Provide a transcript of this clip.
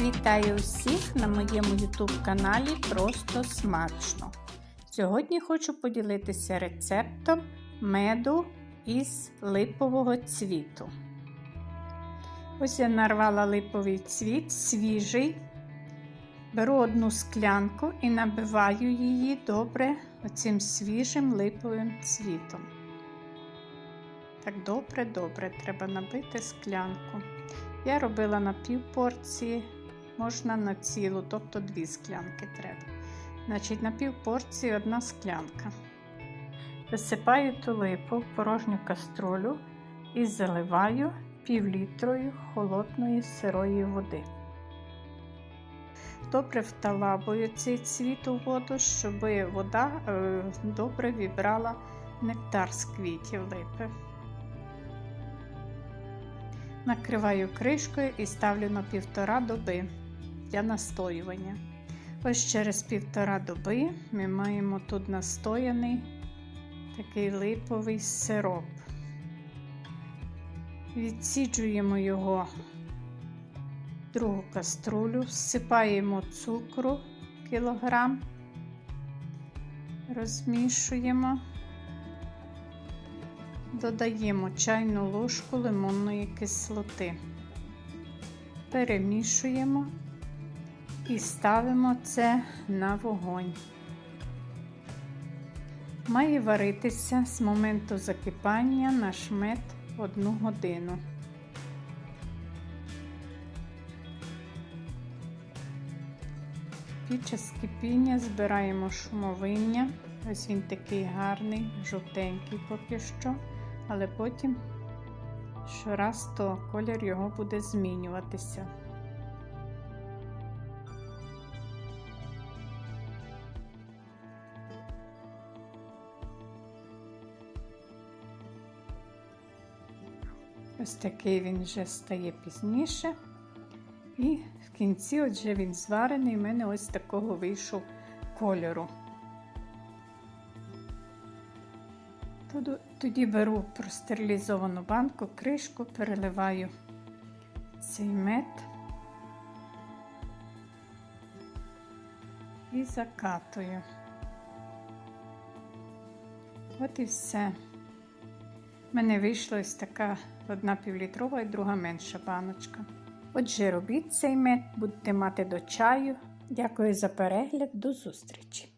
Вітаю усіх на моєму YouTube каналі Просто Смачно. Сьогодні хочу поділитися рецептом меду із липового цвіту. Ось я нарвала липовий цвіт свіжий. Беру одну склянку і набиваю її добре оцим свіжим липовим цвітом. Так добре-добре треба набити склянку. Я робила на пів порції, можна на цілу, тобто дві склянки треба. Значить, на пів порції одна склянка. Висипаю ту липу в порожню каструлю і заливаю півлітрою холодної сирої води. Добре вталабую цей цвіт у воду, щоб вода е, добре вібрала нектар з квітів липи. Накриваю кришкою і ставлю на півтора доби для настоювання. Ось через півтора доби ми маємо тут настояний такий липовий сироп. Відсіджуємо його в другу каструлю, всипаємо цукру кілограм, розмішуємо. Додаємо чайну ложку лимонної кислоти, перемішуємо і ставимо це на вогонь. Має варитися з моменту закипання наш мед одну годину. Під час кипіння збираємо шумовиння. Ось він такий гарний, жовтенький поки що але потім щораз то колір його буде змінюватися. Ось такий він вже стає пізніше. І в кінці, отже, він зварений, в мене ось такого вийшов кольору. Тоді беру простерилізовану банку, кришку, переливаю цей мед і закатую. От і все. Мене вийшла ось така одна півлітрова і друга менша баночка. Отже, робіть цей мед, будете мати до чаю. Дякую за перегляд, до зустрічі!